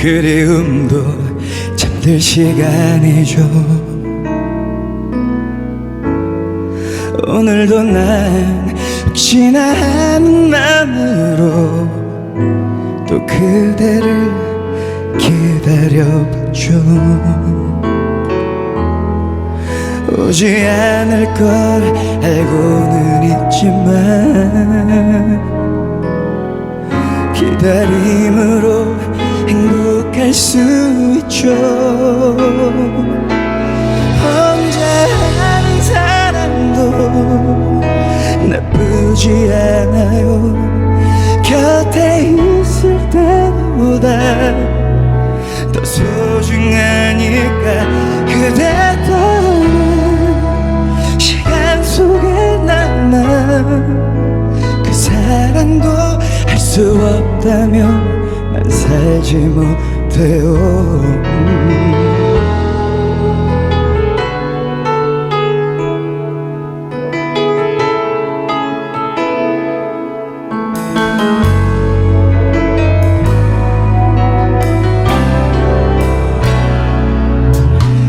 그리움도 잠들 시간이죠 오늘도 난 혹시나 하는 마음으로 또 그대를 기다려봤죠 오지 않을 걸 알고는 있지만 기다림으로 행복할 수 있죠. 혼자 하는 사랑도 나쁘지 않아요. 곁에 있을 때보다 더 소중하니까 그대 떠난 시간 속에 남아 그 사랑도 할 수 없다면 난 살지 못해요 음.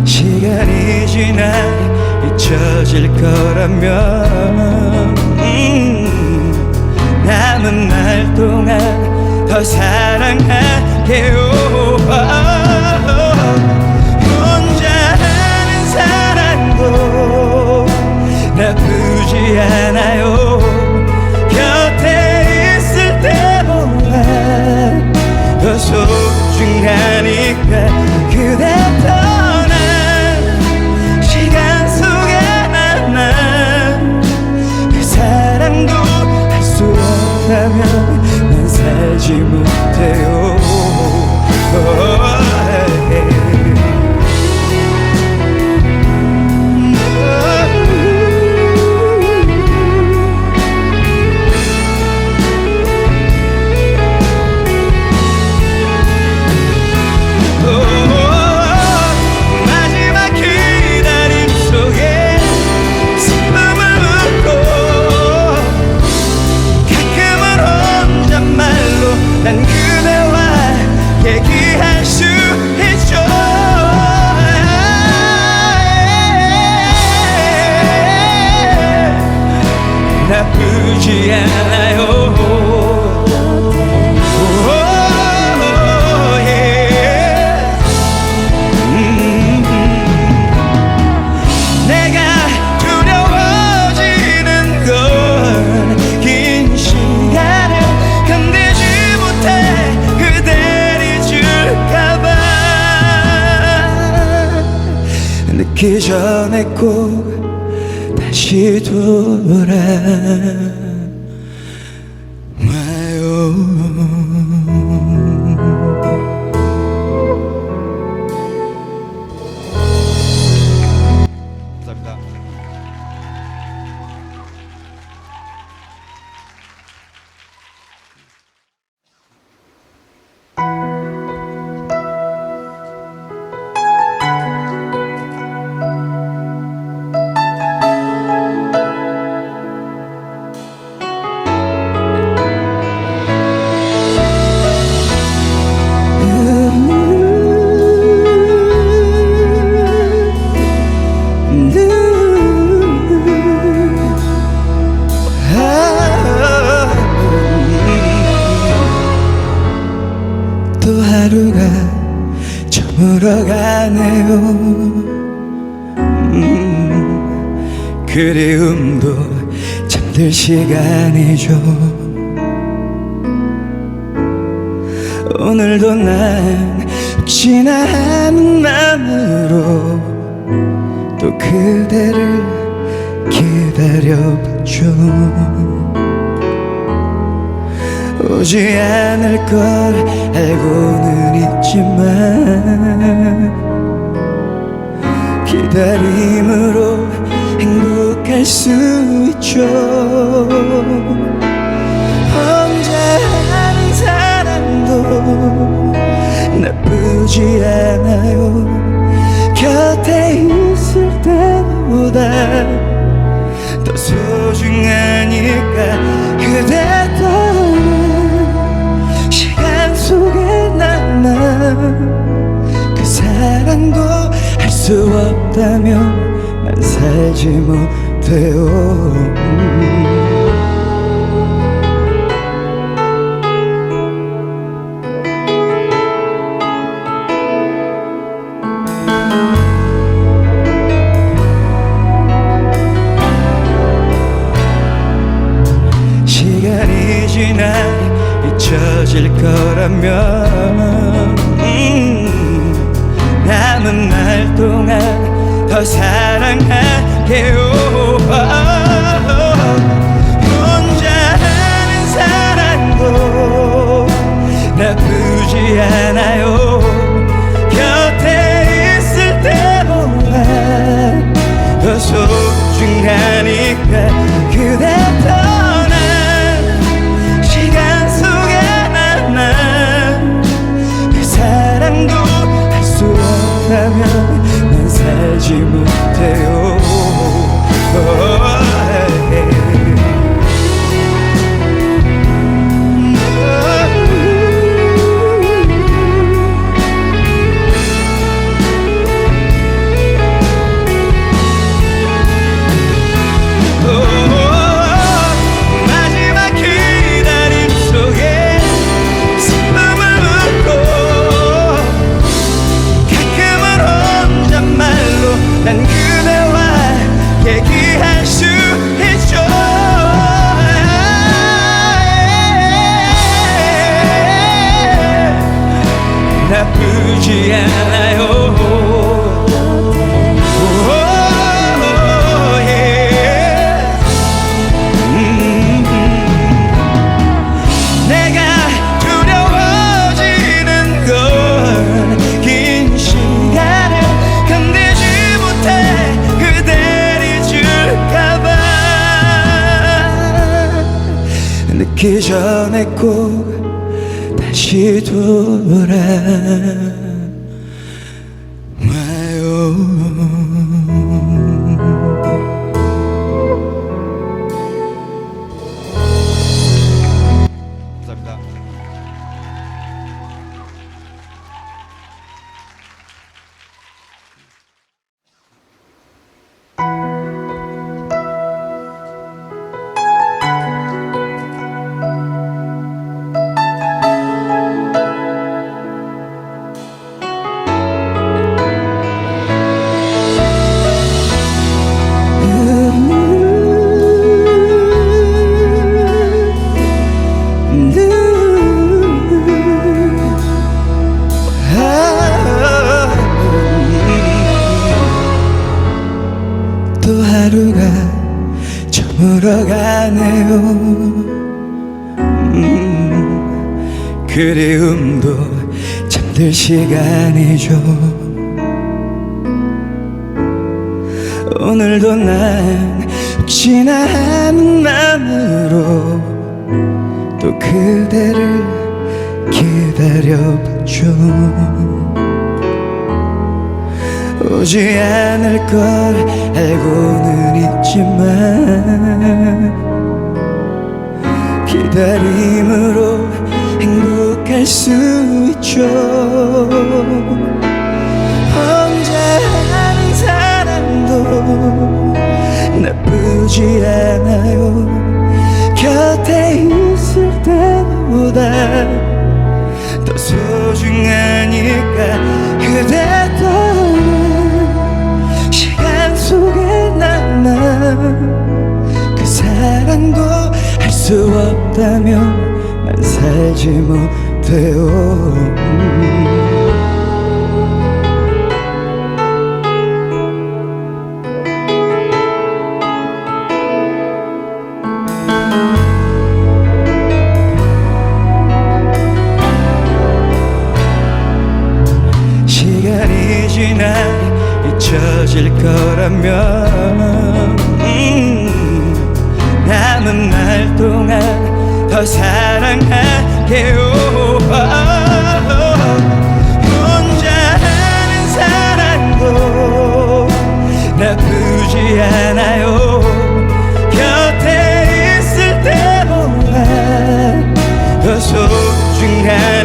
시간이 지나 잊혀질 거라면 음, 남은 날 동안 더 사랑할게요 혼자 하는 사랑도 나쁘지 않아요. 곁에 있을 때보다 더 소중하니까 살지 못해요 그댈 잊을까봐. 늦기 전에 꼭 저물어가네요. 음, 그리움도 잠들 시간이죠. 오늘도 난 하는 마음으로 또 그대를 기다려봤죠. 오지 않을 걸 알고 행복할 수 있죠. 혼자 하는 사랑도 나쁘지 않아요. 곁에 있을 때보다 더 소중하니까 그대 떠난 시간 속에 남아 그 사랑도 할 수 없다면 난 살지 못 해요. 시간이 지나 잊혀질 거라면 음, 남은 날 동안 더 사랑할게요 나 늦기 전에 꼭 다시 돌아 시간이죠. 오늘도 난 하는 마음으로 또 그대를 기다려봤죠. 오지 않을 걸 알고는 있지만 기다림으로 행복 할 수 있죠. 혼자 하는 사랑도 나쁘지 않아요. 곁에 있을 때보다 더 소중하니까 그대 떠난 시간 속에 남아 그 사랑도 할 수 없다면 난 살지 못 해요. 시간이 지나 잊혀질 거라면 음, 남은 날 동안 더 사랑할게요 혼자 하는 사랑도 나쁘지 않아요 곁에 있을 때보다 더 소중해.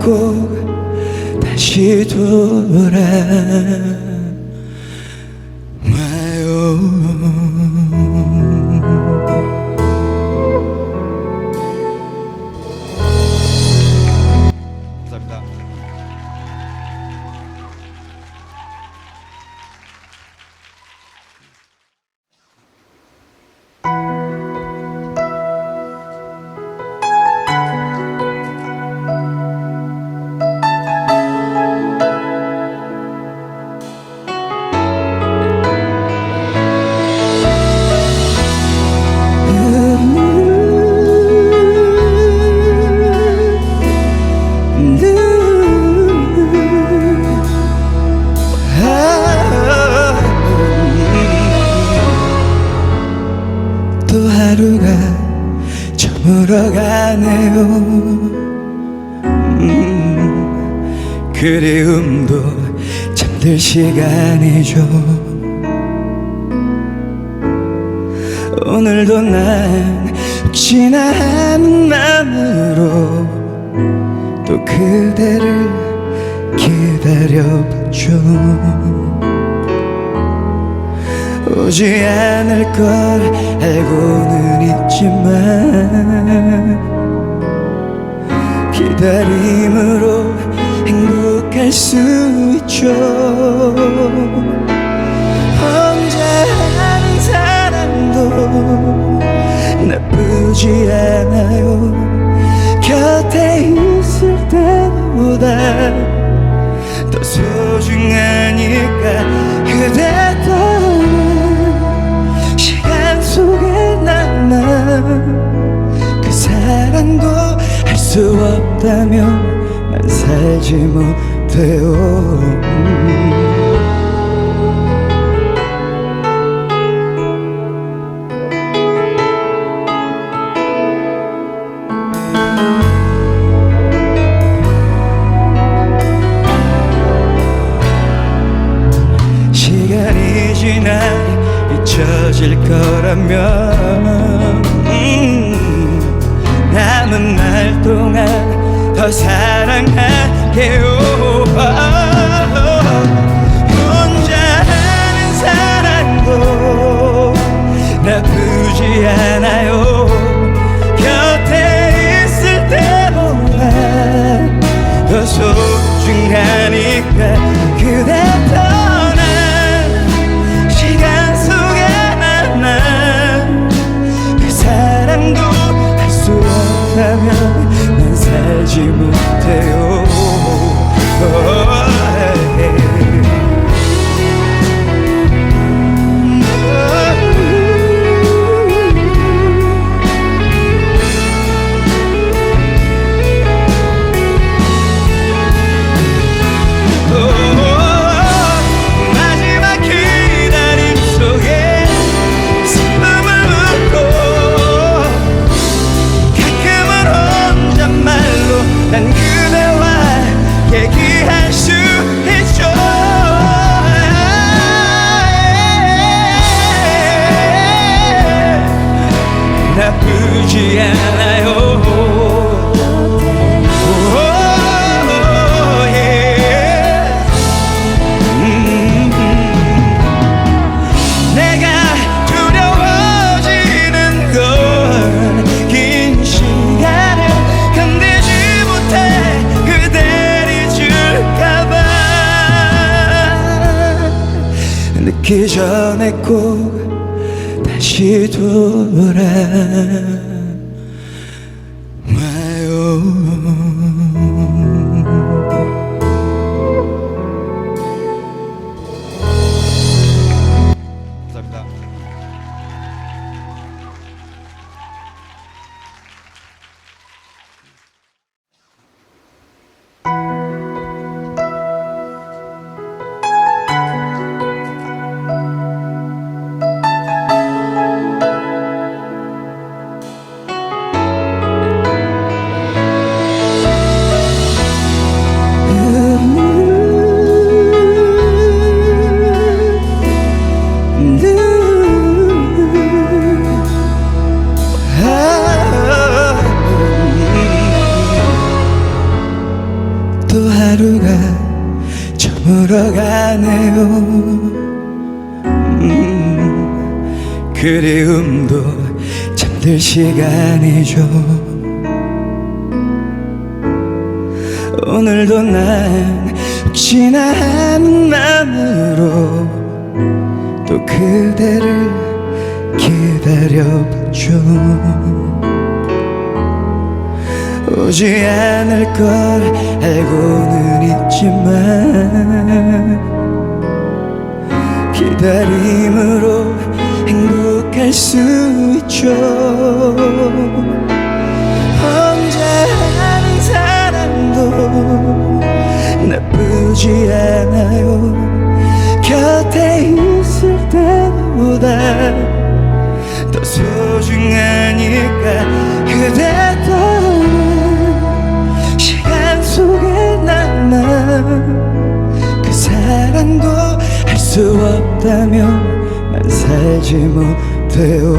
꼭 다시 돌아 또 하루가 저물어가네요. 음, 그리움도 잠들 시간이죠. 오늘도 난 혹시나 하는 마음으로 또 그대를 기다려봤죠. 오지 않을 걸 알고는 있지만 기다림으로 행복할 수 있죠. 혼자 하는 사랑도 나쁘지 않아요. 곁에 있을 때보다 더 소중하니까 그대 그 사랑도 할 수 없다면 난 살지 못해요. 시간이 지나 잊혀질 거라면 전에 꼭 다시 돌아 잠들 시간이죠. 오늘도 난 혹시나 하는 마음으로 또 그대를 기다려봤죠. 오지 않을 걸 알고는 있지만 기다림으로 행복할 수 있죠. 혼자 하는 사랑도 나쁘지 않아요. 곁에 있을 때보다 더 소중하니까 그대 떠난 시간 속에 남아 그 사랑도 할 수 없다면 난 살지 못해요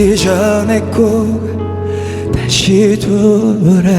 늦기 전에 꼭 다시 돌아